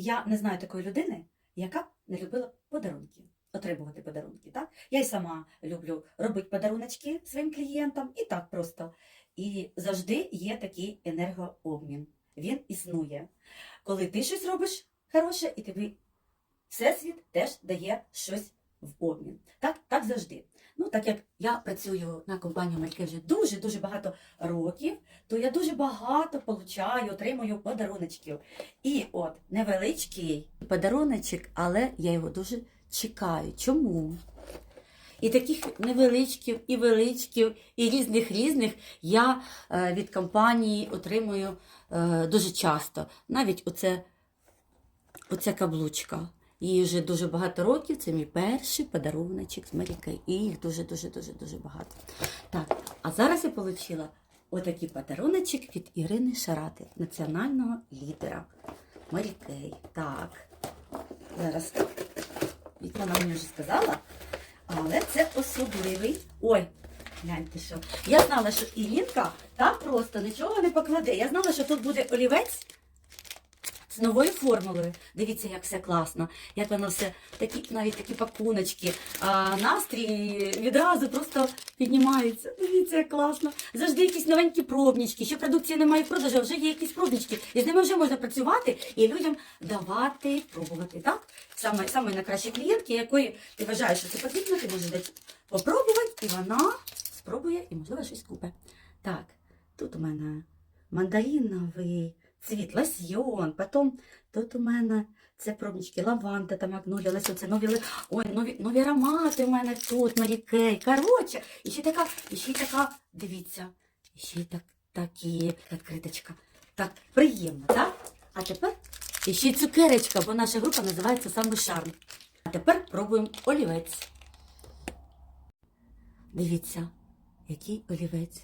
я не знаю такої людини, яка не любила подарунки, отримувати подарунки. Так? Я й сама люблю робити подаруночки своїм клієнтам і так просто. І завжди є такий енергообмін. Він існує. Коли ти щось робиш хороше, і тобі всесвіт теж дає щось в обмін. Так, так завжди. Ну, так як я працюю на компанію Мальки вже дуже-дуже багато років, то я дуже багато получаю, отримую подаруночків. І от невеличкий подаруночок, але я його дуже чекаю. Чому? І таких невеличків, і величків, і різних різних я е, від компанії отримую е, дуже часто. Навіть оце, оця каблучка. Їй вже дуже багато років. Це мій перший подаруночок з Марікей. І їх дуже-дуже дуже дуже багато. Так, а зараз я отримала отакий подаруночок від Ірини Шарати, національного лідера. Марікей. Так. Зараз вона мені вже сказала. Але це особливий. Ой, гляньте що. Я знала, що Іринка так просто нічого не покладе. Я знала, що тут буде олівець з новою формулою. Дивіться, як все класно. Як воно все, такі, навіть такі пакуночки. А настрій відразу просто піднімається. Дивіться, як класно. Завжди якісь новенькі пробнички. Ще продукції немає в продажу, вже є якісь пробнички. І з ними вже можна працювати і людям давати, пробувати. Так? Саме, саме найкращі клієнтки, якої ти вважаєш, що це потрібно, ти можеш дати попробувати, і вона спробує і, можливо, щось купить. Так, тут у мене мандариновий цвіт, лосьйон, потім тут у мене це пробнички, лаванда, там магнолія, лосьон, це нові, ой, нові, нові аромати у мене тут, Марікей. Коротше, і ще така, і ще така, дивіться, і ще так, такі, відкриточка. Так, приємно, так? А тепер і ще цукерочка, бо наша група називається саме Шарм. А тепер пробуємо олівець. Дивіться, який олівець.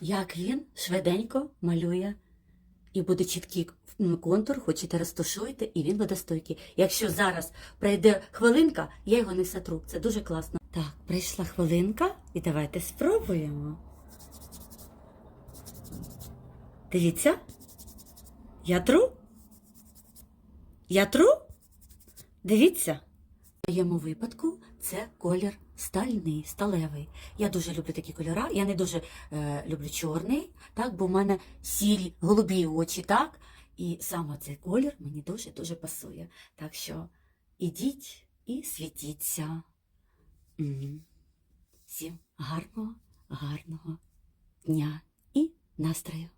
Як він швиденько малює і буде чіткий контур, хочете розташуєте, і він буде стойкий. Якщо зараз пройде хвилинка, я його не сотру. Це дуже класно. Так, прийшла хвилинка, і давайте спробуємо. Дивіться. Я тру? Я тру? Дивіться. В моєму випадку це колір стальний, сталевий. Я дуже люблю такі кольори. Я не дуже е, люблю чорний, так, бо в мене сірі, голубі очі, так? І саме цей колір мені дуже-дуже пасує. Так що ідіть і світіться. Всім гарного, гарного дня і настрою.